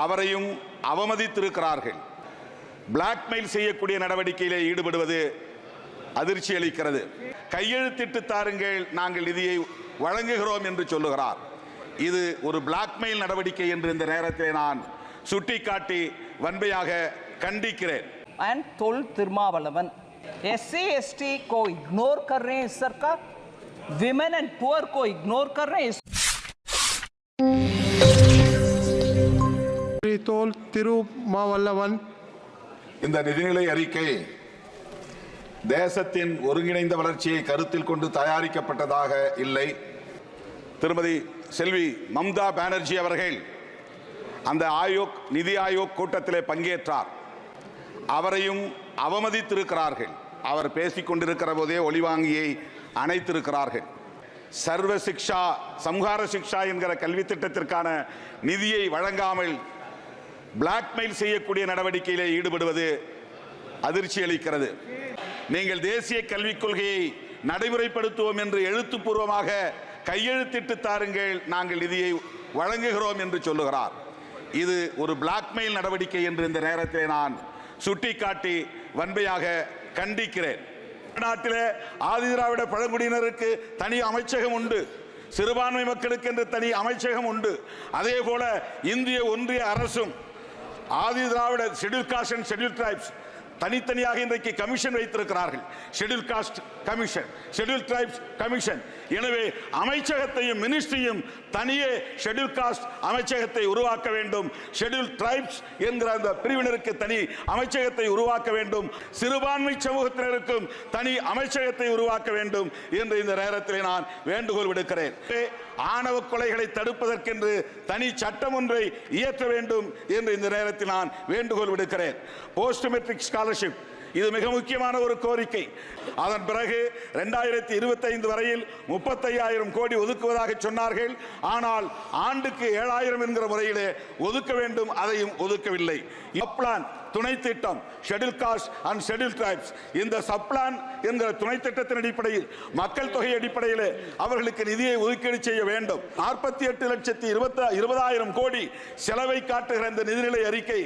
அவரையும் அவமதித்திருக்கிறார்கள் பிளாக்மெயில் செய்யக்கூடிய நடவடிக்கையிலே ஈடுபடுவது அதிர்ச்சி அளிக்கிறது கையெழுத்திட்டு தாருங்கள் நாங்கள் நிதியை வழங்குகிறோம் என்று சொல்லுகிறார் இது ஒரு பிளாக்மெயில் நடவடிக்கை என்று இந்த நேரத்தில் நான் சுட்டிக்காட்டி வன்மையாக கண்டிக்கிறேன் and Thol Thirumavalavan S C S T को इग्नोर कर रहे हैं इस सरकार विमेन एंड पुअर को इग्नोर कर रहे हैं தோல் திருமாவல்லவன் இந்த நிதிநிலை அறிக்கை தேசத்தின் ஒருங்கிணைந்த வளர்ச்சியை கருத்தில் கொண்டு தயாரிக்கப்பட்டதாக இல்லை. திருமதி செல்வி மம்தா பானர்ஜி அவர்கள் அந்த ஆயோக் நிதி ஆயோக் கூட்டத்திலே பங்கேற்றார். அவரையும் அவமதித்திருக்கிறார்கள். அவர் பேசிக் கொண்டிருக்கிற போதே ஒளிவாங்கியை அணைத்திருக்கிறார்கள். சர்வ சிக்ஷா சம்ஹார சிக்ஷா என்கிற கல்வி திட்டத்திற்கான நிதியை வழங்காமல் பிளாக்மெயில் செய்யக்கூடிய நடவடிக்கையில் ஈடுபடுவது அதிர்ச்சி அளிக்கிறது. நீங்கள் தேசிய கல்விக் கொள்கையை நடைமுறைப்படுத்துவோம் என்று எழுத்துப்பூர்வமாக கையெழுத்திட்டு தாருங்கள் நாங்கள் நிதியை வழங்குகிறோம் என்று சொல்லுகிறார். இது ஒரு பிளாக்மெயில் நடவடிக்கை என்று இந்த நேரத்தில் நான் சுட்டிக்காட்டி வன்மையாக கண்டிக்கிறேன். நாட்டில் ஆதிதிராவிட பழங்குடியினருக்கு தனி அமைச்சகம் உண்டு. சிறுபான்மை மக்களுக்கு என்று தனி அமைச்சகம் உண்டு. அதே போல இந்திய ஒன்றிய அரசும் Adi Dravida schedule caste and schedule tribes தனித்தனியாக இன்றைக்கு கமிஷன் வைத்திருக்கிறார்கள். Schedule caste commission schedule tribes commission எனவே அமைச்சகத்தையும் மினிஸ்ட்ரியும் தனியே ஷெட்யூல் காஸ்ட் அமைச்சகத்தை உருவாக்க வேண்டும். ஷெட்யூல் டிரைப்ஸ் என்கிற அந்த பிரிவினருக்கு தனி அமைச்சகத்தை உருவாக்க வேண்டும். சிறுபான்மை சமூகத்தினருக்கும் தனி அமைச்சகத்தை உருவாக்க வேண்டும் என்று இந்த நேரத்தில் நான் வேண்டுகோள் விடுக்கிறேன். ஆணவ கொலைகளை தடுப்பதற்கென்று தனி சட்டம் ஒன்றை இயற்ற வேண்டும் என்று இந்த நேரத்தில் நான் வேண்டுகோள் விடுக்கிறேன். போஸ்ட் மெட்ரிக் ஸ்காலர் ஸ்காலர்ஷிப் இது மிக முக்கியமான ஒரு கோரிக்கை. அதன் பிறகு ரெண்டாயிரத்தி இருபத்தைந்து வரையில் முப்பத்தையாயிரம் கோடி ஒதுக்குவதாக சொன்னார்கள். ஆனால் ஆண்டுக்கு ஏழாயிரம் என்கிற முறையிலே ஒதுக்க வேண்டும் அதையும் ஒதுக்கவில்லை. துணை திட்டம் schedule caste and schedule tribes இந்த சப்ளான் என்கிற துணை திட்டத்தின் அடிப்படையில் மக்கள் தொகை அடிப்படையில் அவர்களுக்கு நிதியை ஒதுக்கீடு செய்ய வேண்டும். நாற்பத்தி எட்டு லட்சத்தி இருபத்தி இருபதாயிரம் கோடி செலவை காட்டுகிற இந்த நிதிநிலை அறிக்கை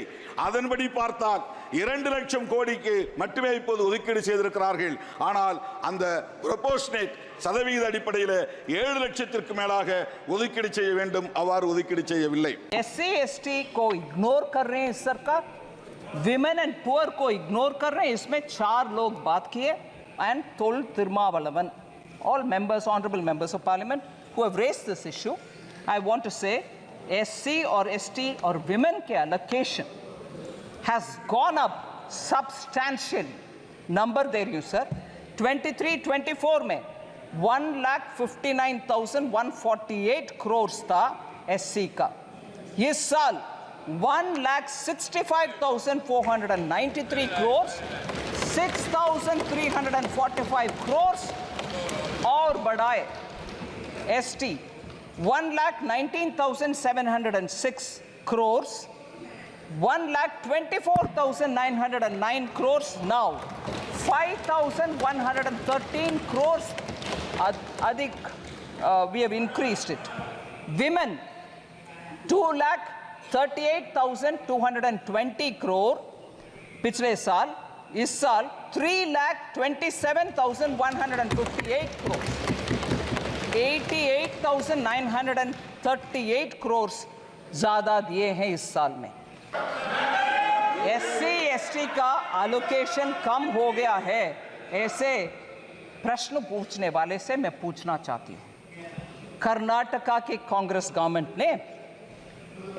அதன்படி பார்த்தால் இரண்டு லட்சம் கோடிக்கு மட்டுமே இப்போது ஒதுக்கீடு செய்திருக்கிறார்கள். ஆனால் அந்த ப்ரொபோஷனேட் சதவீத அடிப்படையில் ஏழு லட்சத்திற்கு மேலாக ஒதுக்கீடு செய்ய வேண்டும். அவ்வாறு ஒதுக்கீடு செய்யவில்லை. எஸ்சி எஸ்டி கோ இக்னோர் கர் சர்க்கார் विमेन एंड पुअर को इग्नोर कर रहे हैं। इसमें चार लोग बात किए and Thol Thirumavalavan all members honourable members of parliament who have raised this issue I want to say SC और एसटी और विमेन के allocation has gone up substantial number दे रही हूँ सर 23 24 में one lakh fifty nine thousand one forty eight crore था S सी का। इस साल 1 लाख 65,493 crores 6,345 crores और बढ़ाए ST 1 lakh 19,706 crores 1 lakh 24,909 crores now. 5,113 crores ad- adik, uh, we have increased it. Women, 2 lakh 38,220 crore. पिछले साल इस साल 3 लाख 27,158 crores 88,938 crores ज़्यादा दिए हैं इस साल में। एस सी एस टी का एलोकेशन कम हो गया है। ऐसे प्रश्न पूछने वाले से मैं पूछना चाहती हूँ। कर्नाटका की कांग्रेस गवर्नमेंट ने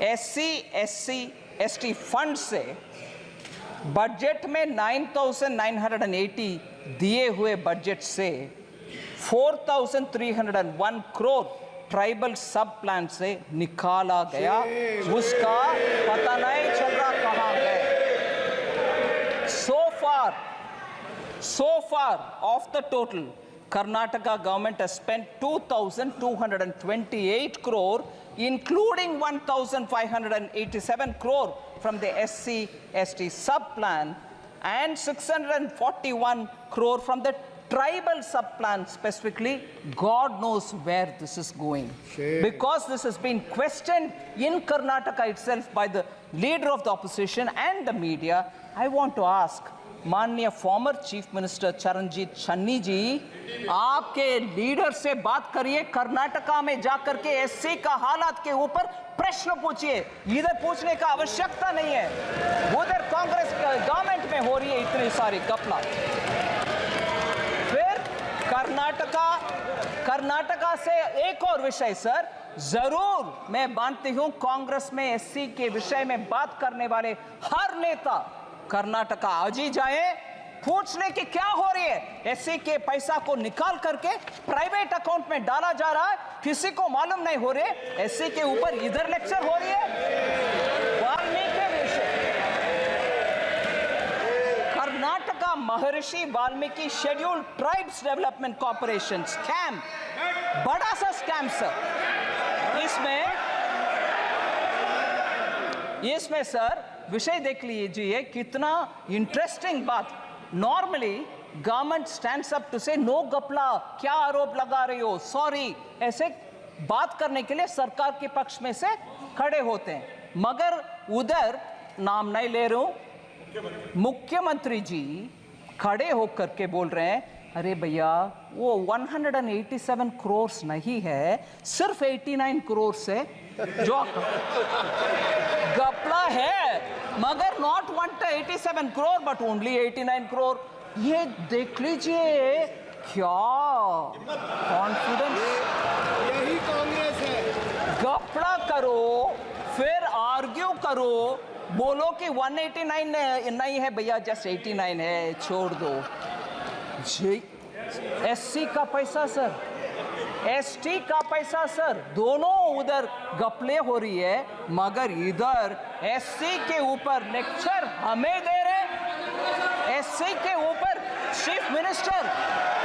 S C S C S T fund से बजट में 9,980 दिए हुए बजट से 4,301 करोड़ ट्राइबल सब प्लान से निकाला गया। उसका पता नहीं चल रहा कहाँ गए so far so far of the total karnataka government has spent 2228 crore including 1587 crore from the sc st sub plan and 641 crore from the tribal sub-plan specifically, God knows where this is going. Because this has been questioned in Karnataka itself by the leader of the opposition and the media, I want to ask माननीय former chief minister Charanjit Channi ji, आपके leader से बात करिए, कर्नाटका में जाकर के SC का हालात के ऊपर प्रश्न पूछिए। इधर पूछने का आवश्यकता नहीं है। उधर कांग्रेस गवर्नमेंट में हो रही है इतनी सारी गपला फिर कर्नाटका कर्नाटका से एक और विषय, सर, ज़रूर मैं मानती हूँ कांग्रेस में एससी के विषय में बात करने वाले हर नेता कर्नाटका। आज ही जाए पूछ ले कि क्या हो रही है? एससी के पैसा को निकाल करके प्राइवेट अकाउंट में डाला जा रहा है। किसी को मालूम नहीं हो रहे एससी के ऊपर इधर लेक्चर हो रही है। Karnataka Maharshi Valmiki scheduled tribes development corporation scam बड़ा सा स्कैम सर इसमें इसमें सर विषय देख लीजिए कितना इंटरेस्टिंग बात। Normally government stands up to say no गपला, क्या आरोप लगा रही हो? सॉरी ऐसे बात करने के लिए सरकार के पक्ष में से खड़े होते हैं। मगर उधर नाम नहीं ले रहा हूँ। मुख्यमंत्री जी खड़े होकर के बोल रहे हैं, अरे भैया, वो 187 करोड़ नहीं है, सिर्फ़ 89 करोड़ है, जो गपला है। मगर not 187 crore but only 89 crore ये देख लीजिए क्या कॉन्फिडेंस यही कांग्रेस है। गपड़ा करो फिर आर्ग्यू करो बोलो कि 189 नहीं है भैया जस्ट 89 है छोड़ दो। जी एससी का पैसा सर एसटी का पैसा सर दोनों उधर गपले हो रही है मगर इधर एससी के ऊपर लेक्चर हमें दे रहे एससी के ऊपर चीफ मिनिस्टर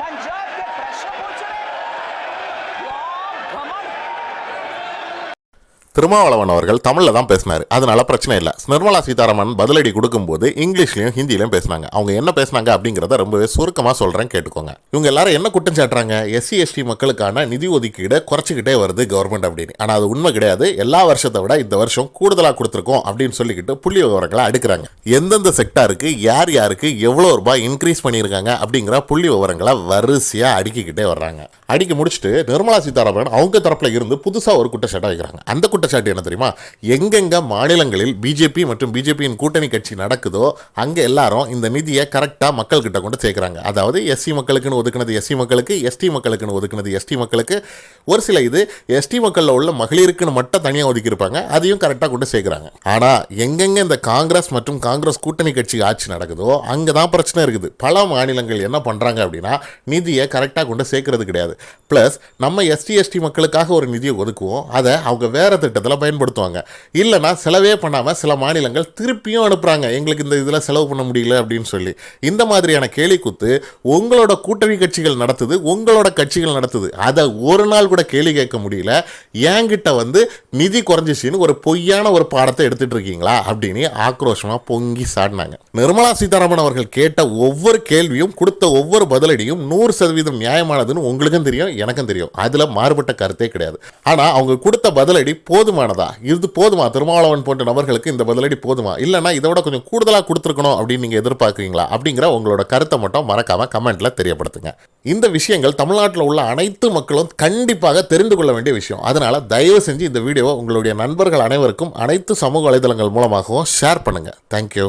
पंजाब के प्रश्न पूछ। திருமாவளவன் அவர்கள் தமிழில் தான் பேசினார். அதனால பிரச்சனை இல்லை. நிர்மலா சீதாராமன் பதிலடி கொடுக்கும்போது இங்கிலீஷ்லையும் ஹிந்திலையும் பேசினாங்க. அவங்க என்ன பேசினாங்க அப்படிங்கிறத ரொம்பவே சுருக்கமாக சொல்கிறேன் கேட்டுக்கோங்க. இவங்க எல்லாரும் என்ன குற்றம் சாட்டுறாங்க? எஸ்சி எஸ்டி மக்களுக்கான நிதி ஒதுக்கீடு குறைச்சிக்கிட்டே வருது கவர்மெண்ட் அப்படின்னு. ஆனால் அது உண்மை கிடையாது. எல்லா வருஷத்தை விட இந்த வருஷம் கூடுதலாக கொடுத்துருக்கோம் அப்படின்னு சொல்லிக்கிட்டு புள்ளி விவரங்களை அடுக்குறாங்க. எந்தெந்த செக்டாருக்கு யார் யாருக்கு எவ்வளோ ரூபாய் இன்க்ரீஸ் பண்ணியிருக்காங்க அப்படிங்கிற புள்ளி விவரங்களை வரிசையாக அடுக்கிக்கிட்டே வர்றாங்க. அடிக்க முடிச்சுட்டு நிர்மலா சீதாராமன் அவங்க தரப்பில் இருந்து புதுசாக ஒரு குற்றச்சாட்டை வைக்கிறாங்க. அந்த குற்றச்சாட்டு என்ன தெரியுமா? எங்கெங்க மாநிலங்களில் பிஜேபி மற்றும் பிஜேபியின் கூட்டணி கட்சி நடக்குதோ அங்கே எல்லாரும் இந்த நிதியை கரெக்டாக மக்கள்கிட்ட கொண்டு சேர்க்குறாங்க. அதாவது எஸ்சி மக்களுக்குன்னு ஒதுக்குனது எஸ்சி மக்களுக்கு எஸ்டி மக்களுக்குன்னு ஒதுக்குனது எஸ்டி மக்களுக்கு. ஒரு சில இது எஸ்டி மக்களில் உள்ள மகளிருக்குன்னு மட்டும் தனியாக ஒதுக்கியிருப்பாங்க அதையும் கரெக்டாக கொண்டு சேர்க்குறாங்க. ஆனால் எங்கெங்க இந்த காங்கிரஸ் மற்றும் காங்கிரஸ் கூட்டணி கட்சி ஆட்சி நடக்குதோ அங்கே தான் பிரச்சனை இருக்குது. பல மாநிலங்கள் என்ன பண்ணுறாங்க அப்படின்னா நிதியை கரெக்டாக கொண்டு சேர்க்கறது கிடையாது. ப்ளஸ் நம்ம எஸ்டி எஸ்டி மக்களுக்காக ஒரு நிதியை ஒதுக்குவோம். அதை அவங்க வேறு திட்டத்தில் பயன்படுத்துவாங்க. இல்லைனா செலவே பண்ணாமல் சில மாநிலங்கள் திருப்பியும் அனுப்புகிறாங்க எங்களுக்கு இந்த இதில் செலவு பண்ண முடியல அப்படின்னு சொல்லி. இந்த மாதிரியான கேலி குத்து உங்களோட கூட்டணி கட்சிகள் நடத்துது உங்களோட கட்சிகள் நடத்துது. அதை ஒரு நாள் கூட கேள்வி கேட்க முடியல. என்கிட்ட வந்து நிதி குறைஞ்சிச்சின்னு ஒரு பொய்யான ஒரு பாடத்தை எடுத்துட்டு இருக்கீங்களா அப்படின்னு ஆக்ரோஷமாக பொங்கி சாடினாங்க. நிர்மலா சீதாராமன் அவர்கள் கேட்ட ஒவ்வொரு கேள்வியும் கொடுத்த ஒவ்வொரு பதிலடியும் நூறு சதவீதம் நியாயமானதுன்னு உங்களுக்கும் தெரியும் எனக்கும் தெரியும். அதில் மாறுபட்ட கருத்தே கிடையாது. ஆனால் அவங்க கொடுத்த பதிலடி போதுமானதா? இது போதுமா? திருமாவளவன் போன்ற நபர்களுக்கு இந்த பதிலடி போதுமா? இல்லைன்னா இதை விட கொஞ்சம் கூடுதலாக கொடுத்துருக்கணும் அப்படின்னு நீங்கள் எதிர்பார்க்குறீங்களா? அப்படிங்கிற உங்களோட கருத்தை மட்டும் மறக்காம கமெண்ட்டில் தெரியப்படுத்துங்க. இந்த விஷயங்கள் தமிழ்நாட்டில் உள்ள அனைத்து மக்களும் கண்டிப்பாக தெரிந்து கொள்ள வேண்டிய விஷயம். அதனால் தயவு செஞ்சு இந்த வீடியோவை உங்களுடைய நண்பர்கள் அனைவருக்கும் அனைத்து சமூக வலைதளங்கள் மூலமாகவும் ஷேர் பண்ணுங்கள் தேங்க்யூ